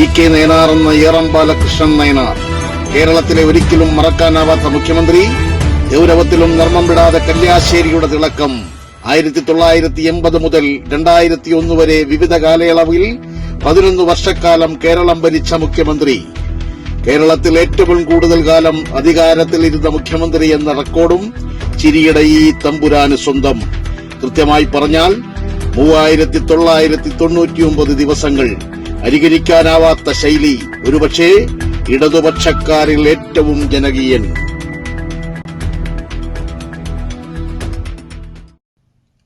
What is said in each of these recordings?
E K Nayanar എന്ന ഏറം ബാലകൃഷ്ണൻ നയനാർ. കേരളത്തിലെ ഒരിക്കലും മറക്കാനാവാത്ത മുഖ്യമന്ത്രി ഗൗരവത്തിലും നർമ്മം വിടാതെ കല്യാശ്ശേരിയുടെ തിളക്കം. ആയിരത്തി തൊള്ളായിരത്തി എൺപത് മുതൽ രണ്ടായിരത്തി ഒന്ന് വരെ വിവിധ കാലയളവിൽ പതിനൊന്ന് വർഷക്കാലം കേരളം ഭരിച്ച മുഖ്യമന്ത്രി. കേരളത്തിൽ ഏറ്റവും കൂടുതൽ കാലം അധികാരത്തിലിരുന്ന മുഖ്യമന്ത്രി എന്ന റെക്കോർഡും ചിരിയുടെ ഈ തമ്പുരാന് സ്വന്തം. കൃത്യമായി പറഞ്ഞാൽ മൂവായിരത്തി തൊള്ളായിരത്തി തൊണ്ണൂറ്റിയൊമ്പത് ദിവസങ്ങൾ അനുകരിക്കാനാവാത്ത ശൈലി. ഒരുപക്ഷെ ഇടതുപക്ഷക്കാരിൽ ഏറ്റവും ജനകീയൻ.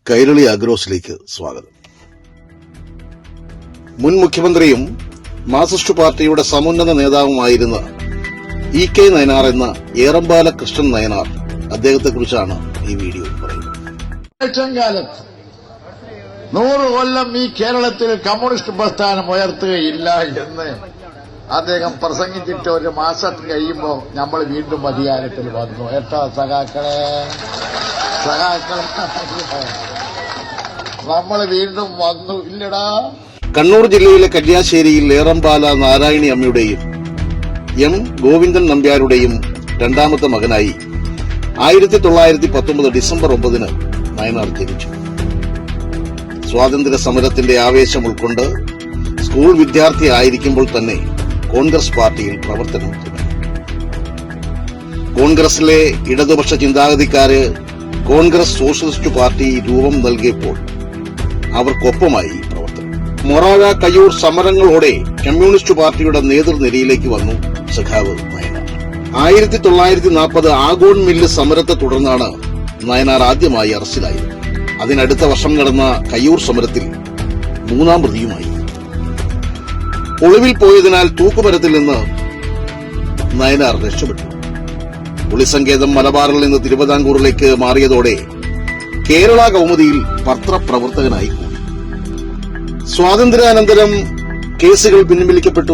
കൈരളി അഗ്രോസിലേക്ക് സ്വാഗതം. മുൻ മുഖ്യമന്ത്രിയും മാർസിസ്റ്റ് പാർട്ടിയുടെ സമുന്നത നേതാവുമായിരുന്ന ഇ കെ നയനാർ എന്ന ഏറമ്പാല കൃഷ്ണൻ നയനാർ അദ്ദേഹത്തെക്കുറിച്ചാണ് ഈ വീഡിയോ പറയുന്നത്. കാലത്ത് നൂറ് കൊല്ലം ഈ കേരളത്തിൽ കമ്മ്യൂണിസ്റ്റ് പ്രസ്ഥാനം ഉയർത്തുകയില്ല എന്ന് അദ്ദേഹം പ്രസംഗിച്ചിട്ട് ഒരു മാസം കഴിയുമ്പോൾ നമ്മൾ വീണ്ടും അധികാരത്തിൽ വന്നു. എട്ടാ സഖാക്കളെ സഖാക്കളെ. നമ്മൾ വീണ്ടും വന്നു. ഇല്ലടാ. കണ്ണൂർ ജില്ലയിലെ കല്യാശ്ശേരിയിൽ ഏറംപാല നാരായണി അമ്മയുടെയും എം ഗോവിന്ദൻ നമ്പ്യാരുടെയും രണ്ടാമത്തെ മകനായി ആയിരത്തി തൊള്ളായിരത്തി പത്തൊമ്പത് ഡിസംബർ ഒമ്പതിന് നയനാർ ജനിച്ചു. സ്വാതന്ത്ര്യ സമരത്തിന്റെ ആവേശം ഉൾക്കൊണ്ട് സ്കൂൾ വിദ്യാർത്ഥി ആയിരിക്കുമ്പോൾ തന്നെ കോൺഗ്രസ് പാർട്ടിയിൽ പ്രവർത്തനം കോൺഗ്രസിലെ ഇടതുപക്ഷ ചിന്താഗതിക്കാര് കോൺഗ്രസ് സോഷ്യലിസ്റ്റ് പാർട്ടി രൂപം നൽകിയപ്പോൾ അവർക്കൊപ്പമായി പ്രവർത്തനം. മൊറാഴ കയ്യൂർ സമരങ്ങളോടെ കമ്മ്യൂണിസ്റ്റ് പാർട്ടിയുടെ നേതൃനിരയിലേക്ക് വന്നു സഖാവ് നയനാർ. ആയിരത്തി തൊള്ളായിരത്തി നാൽപ്പത് ആഗോൺ മില്ല് സമരത്തെ തുടർന്നാണ് നയനാർ ആദ്യമായി അറസ്റ്റിലായത്. അതിനടുത്ത വർഷം നടന്ന കയ്യൂർ സമരത്തിൽ മൂന്നാം പ്രതിയുമായി. ഒളിവിൽ പോയതിനാൽ തൂക്കുമരത്തിൽ നിന്ന് നയനാർ രക്ഷപ്പെട്ടു. പുളിസങ്കേതം മലബാറിൽ നിന്ന് തിരുവിതാംകൂറിലേക്ക് മാറിയതോടെ കേരള കൗമുദിയിൽ പത്രപ്രവർത്തകനായി കൂടി. സ്വാതന്ത്ര്യാനന്തരം കേസുകൾ പിൻവലിക്കപ്പെട്ടു.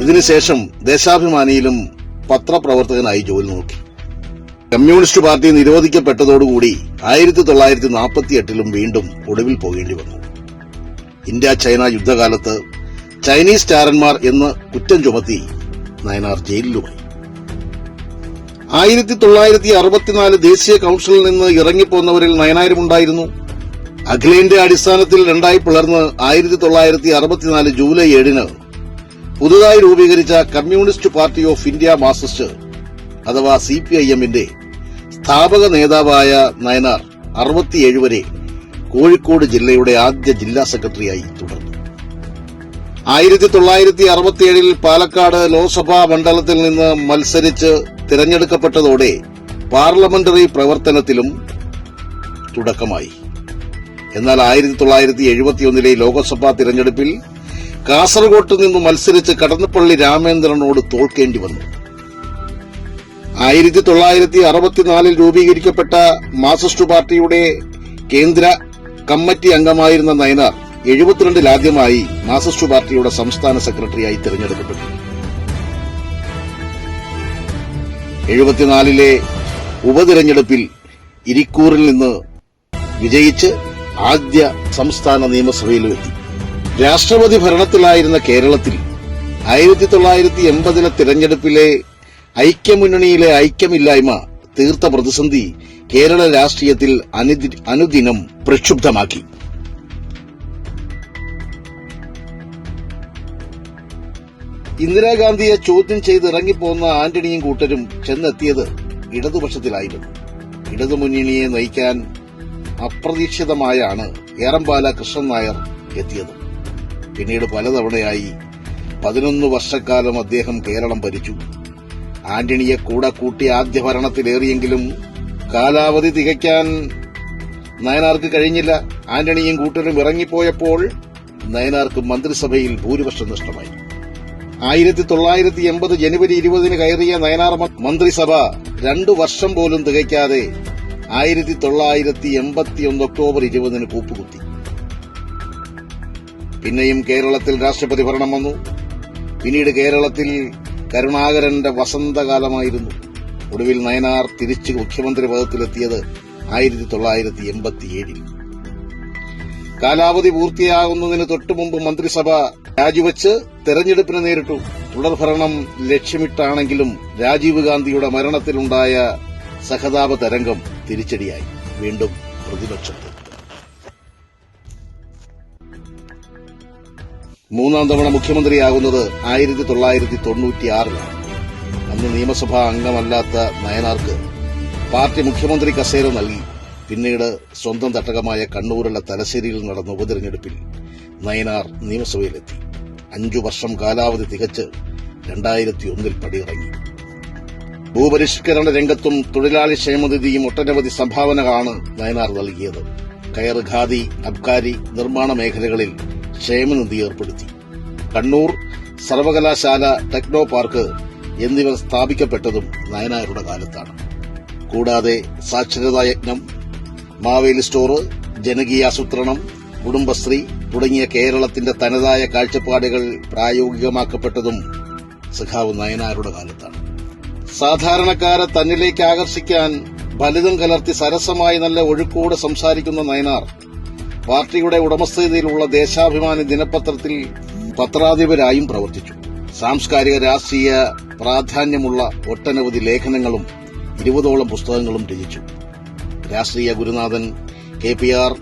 ഇതിനുശേഷം ദേശാഭിമാനിയിലും പത്രപ്രവർത്തകനായി ജോലി നോക്കി. കമ്മ്യൂണിസ്റ്റ് പാർട്ടി നിരോധിക്കപ്പെട്ടതോടുകൂടി ആയിരത്തി തൊള്ളായിരത്തി നാൽപ്പത്തി എട്ടിലും വീണ്ടും ഒടുവിൽ പോകേണ്ടി വന്നു. ഇന്ത്യ ചൈന യുദ്ധകാലത്ത് ചൈനീസ് ചാരന്മാർ എന്ന് കുറ്റം ചുമത്തി നയനാർ ജയിലിലുമായി ആയിരത്തി തൊള്ളായിരത്തി അറുപത്തിനാല് ദേശീയ കൌൺസിലിൽ നിന്ന് ഇറങ്ങിപ്പോന്നവരിൽ നയനാരുമുണ്ടായിരുന്നു. അഖിലേന്ത്യാ അടിസ്ഥാനത്തിൽ രണ്ടായി പിളർന്ന് ആയിരത്തി തൊള്ളായിരത്തി അറുപത്തിനാല് ജൂലൈ ഏഴിന് പുതുതായി രൂപീകരിച്ച communist party of India marxist അഥവാ സി പി ഐ എമ്മിന്റെ സ്ഥാപക നേതാവായ നയനാർ അറുപത്തിയേഴ് വരെ കോഴിക്കോട് ജില്ലയുടെ ആദ്യ ജില്ലാ സെക്രട്ടറിയായി തുടർന്നു. ആയിരത്തി തൊള്ളായിരത്തി അറുപത്തിയേഴിൽ പാലക്കാട് ലോക്സഭാ മണ്ഡലത്തിൽ നിന്ന് മത്സരിച്ച് തിരഞ്ഞെടുക്കപ്പെട്ടതോടെ പാർലമെന്ററി പ്രവർത്തനത്തിലും തുടക്കമായി. എന്നാൽ ആയിരത്തി തൊള്ളായിരത്തി എഴുപത്തിയൊന്നിലെ ലോക്സഭാ തിരഞ്ഞെടുപ്പിൽ കാസർകോട്ട് നിന്ന് മത്സരിച്ച് കടന്നപ്പള്ളി രാമേന്ദ്രനോട് തോൽക്കേണ്ടി വന്നു. ആയിരത്തി തൊള്ളായിരത്തി അറുപത്തിനാലിൽ രൂപീകരിക്കപ്പെട്ട മാർക്സിസ്റ്റ് പാർട്ടിയുടെ കേന്ദ്ര കമ്മിറ്റി അംഗമായിരുന്ന നയനാർ എഴുപത്തിരണ്ടിൽ ആദ്യമായി മാർക്സിസ്റ്റ് പാർട്ടിയുടെ സംസ്ഥാന സെക്രട്ടറിയായി തിരഞ്ഞെടുക്കപ്പെട്ടു. എഴുപത്തിനാലിലെ ഉപതിരഞ്ഞെടുപ്പിൽ ഇരിക്കൂറിൽ നിന്ന് വിജയിച്ച് ആദ്യ സംസ്ഥാന നിയമസഭയിലും എത്തി രാഷ്ട്രപതി ഭരണത്തിലായിരുന്ന കേരളത്തിൽ ആയിരത്തി തൊള്ളായിരത്തി എൺപതിലെ തിരഞ്ഞെടുപ്പിലെ ഐക്യമുന്നണിയിലെ ഐക്യമില്ലായ്മ തീർത്ത പ്രതിസന്ധി കേരള രാഷ്ട്രീയത്തിൽ അനുദിനം പ്രക്ഷുബ്ധമാക്കി. ഇന്ദിരാഗാന്ധിയെ ചോദ്യം ചെയ്ത് ഇറങ്ങിപ്പോന്ന ആന്റണിയും കൂട്ടരും ചെന്നെത്തിയത് ഇടതുപക്ഷത്തിലായിരുന്നു. ഇടതുമുന്നണിയെ നയിക്കാൻ അപ്രതീക്ഷിതമായാണ് ഏറമ്പാല കൃഷ്ണൻ നായർ എത്തിയത്. പിന്നീട് പലതവണയായി പതിനൊന്ന് വർഷക്കാലം അദ്ദേഹം കേരളം ഭരിച്ചു. ആന്റണിയെ കൂടെ കൂട്ടി ആദ്യ ഭരണത്തിലേറിയെങ്കിലും കാലാവധി തികയ്ക്കാൻ നയനാർക്ക് കഴിഞ്ഞില്ല. ആന്റണിയും കൂട്ടരും ഇറങ്ങിപ്പോയപ്പോൾ നയനാർക്ക് മന്ത്രിസഭയിൽ ഭൂരിപക്ഷം നഷ്ടമായി. ആയിരത്തി തൊള്ളായിരത്തി എൺപത് ജനുവരി ഇരുപതിന് കയറിയ നയനാർ മന്ത്രിസഭ രണ്ടു വർഷം പോലും തികയ്ക്കാതെ ആയിരത്തി തൊള്ളായിരത്തി എൺപത്തിയൊന്ന് ഒക്ടോബർ ഇരുപതിന് കൂപ്പുകുത്തി. പിന്നെയും കേരളത്തിൽ രാഷ്ട്രപതി ഭരണം വന്നു. പിന്നീട് കേരളത്തിൽ കരുണാകരന്റെ വസന്തകാലമായിരുന്നു. ഒടുവിൽ നയനാർ തിരിച്ച് മുഖ്യമന്ത്രി പദത്തിലെത്തിയത് ആയിരത്തി തൊള്ളായിരത്തി എൺപത്തിയേഴിൽ. കാലാവധി പൂർത്തിയാകുന്നതിന് തൊട്ടുമുമ്പ് മന്ത്രിസഭ രാജിവെച്ച് തെരഞ്ഞെടുപ്പിന് നേരിട്ടു. തുടർഭരണം ലക്ഷ്യമിട്ടാണെങ്കിലും രാജീവ് ഗാന്ധിയുടെ മരണത്തിലുണ്ടായ സഹതാപ തരംഗം തിരിച്ചടിയായി. വീണ്ടും പ്രതിപക്ഷത്ത്. മൂന്നാം തവണ മുഖ്യമന്ത്രിയാകുന്നത് ആയിരത്തി തൊള്ളായിരത്തി തൊണ്ണൂറ്റിയാറിലാണ്. അന്ന് നിയമസഭാ അംഗമല്ലാത്ത നയനാർക്ക് പാർട്ടി മുഖ്യമന്ത്രി കസേര നൽകി. പിന്നീട് സ്വന്തം തട്ടകമായ കണ്ണൂരുള്ള തലശ്ശേരിയിൽ നടന്ന ഉപതെരഞ്ഞെടുപ്പിൽ നയനാർ നിയമസഭയിലെത്തി. അഞ്ചു വർഷം കാലാവധി തികച്ച് രണ്ടായിരത്തി ഒന്നിൽ പടിയിറങ്ങി. ഭൂപരിഷ്കരണ രംഗത്തും തൊഴിലാളി ക്ഷേമനിധിയും ഒട്ടനവധി സംഭാവനകളാണ് നയനാർ നൽകിയത്. കയർ ഖാദി അബ്കാരി നിർമ്മാണ മേഖലകളിൽ ക്ഷേമനിധി ഏർപ്പെടുത്തി. കണ്ണൂർ സർവകലാശാല ടെക്നോ പാർക്ക് എന്നിവ സ്ഥാപിക്കപ്പെട്ടതും നയനാരുടെ കാലത്താണ്. കൂടാതെ സാക്ഷരതാ യജ്ഞം മാവേലി സ്റ്റോർ ജനകീയാസൂത്രണം കുടുംബശ്രീ തുടങ്ങിയ കേരളത്തിന്റെ തനതായ കാഴ്ചപ്പാടുകൾ പ്രായോഗികമാക്കപ്പെട്ടതും സഖാവ് നയനാരുടെ കാലത്താണ്. സാധാരണക്കാരെ തന്നിലേക്ക് ആകർഷിക്കാൻ ഫലിതം കലർത്തി സരസമായി നല്ല ഒഴുക്കോടെ സംസാരിക്കുന്ന നയനാർ പാർട്ടിയുടെ ഉടമസ്ഥതയിലുള്ള ദേശാഭിമാനി ദിനപത്രത്തിൽ പത്രാധിപരായും പ്രവർത്തിച്ചു. സാംസ്കാരിക രാഷ്ട്രീയ പ്രാധാന്യമുള്ള ഒട്ടനവധി ലേഖനങ്ങളും ഇരുപതോളം പുസ്തകങ്ങളും രചിച്ചു. രാഷ്ട്രീയ ഗുരുനാഥൻ കെ പി ആർ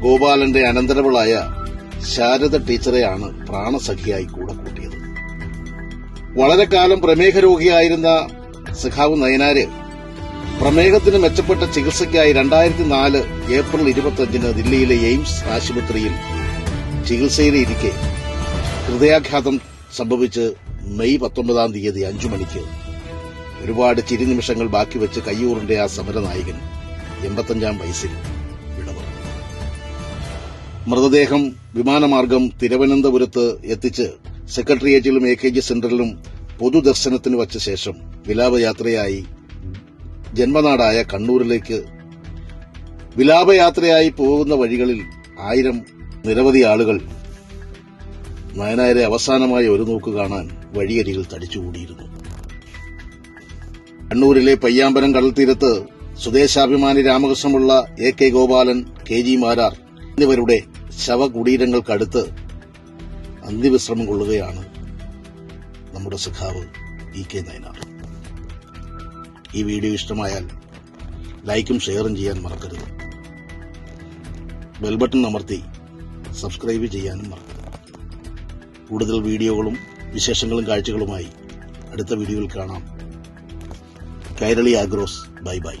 ഗോപാലന്റെ അനന്തരവളായ ശാരദ ടീച്ചറെയാണ് പ്രാണസഖിയായി കൂടെ കൂട്ടിയത്. വളരെ കാലം പ്രമേഹ രോഗിയായിരുന്ന സഖാവ് നയനാര് പ്രമേഹത്തിന് മെച്ചപ്പെട്ട ചികിത്സയ്ക്കായി രണ്ടായിരത്തി നാല് ഏപ്രിൽ ഇരുപത്തിയഞ്ചിന് ദില്ലിയിലെ എയിംസ് ആശുപത്രിയിൽ ചികിത്സയിലിരിക്കെ ഹൃദയാഘാതം സംഭവിച്ച് മെയ് പത്തൊമ്പതാം തീയതി അഞ്ചു മണിക്ക്. ഒരുപാട് ചിരിനിമിഷങ്ങൾ ബാക്കി വെച്ച് കയ്യൂറിന്റെ ആ സമരനായകൻ എൺപത്തഞ്ചാം വയസ്സിൽ വിടപറഞ്ഞു മൃതദേഹം വിമാനമാർഗം തിരുവനന്തപുരത്ത് എത്തിച്ച് സെക്രട്ടേറിയറ്റിലും എ കെ ജി സെന്ററിലും പൊതുദർശനത്തിന് വച്ച ശേഷം വിലാപയാത്രയായി ജന്മനാടായ കണ്ണൂരിലേക്ക് വിലാപയാത്രയായി പോകുന്ന വഴികളിൽ ആയിരം നിരവധി ആളുകൾ നയനായരെ അവസാനമായി ഒരു നോക്ക് കാണാൻ വഴിയരികിൽ തടിച്ചുകൂടിയിരുന്നു. കണ്ണൂരിലെ പയ്യാമ്പലം കടൽത്തീരത്ത് Swadeshabhimani രാമകൃഷ്ണമുള്ള A K Gopalan K G Marar എന്നിവരുടെ ശവകുടീരങ്ങൾക്കടുത്ത് അന്തിവിശ്രമം കൊള്ളുകയാണ് നമ്മുടെ സഖാവ് ഇ കെ നയനാർ. ഈ വീഡിയോ ഇഷ്ടമായാൽ ലൈക്കും ഷെയറും ചെയ്യാൻ മറക്കരുത്. ബെൽബട്ടൺ അമർത്തി സബ്സ്ക്രൈബ് ചെയ്യാനും മറക്കരുത്. കൂടുതൽ വീഡിയോകളും വിശേഷങ്ങളും കാഴ്ചകളുമായി അടുത്ത വീഡിയോയിൽ കാണാം. കൈരളി ആഗ്രോസ്. Bye bye.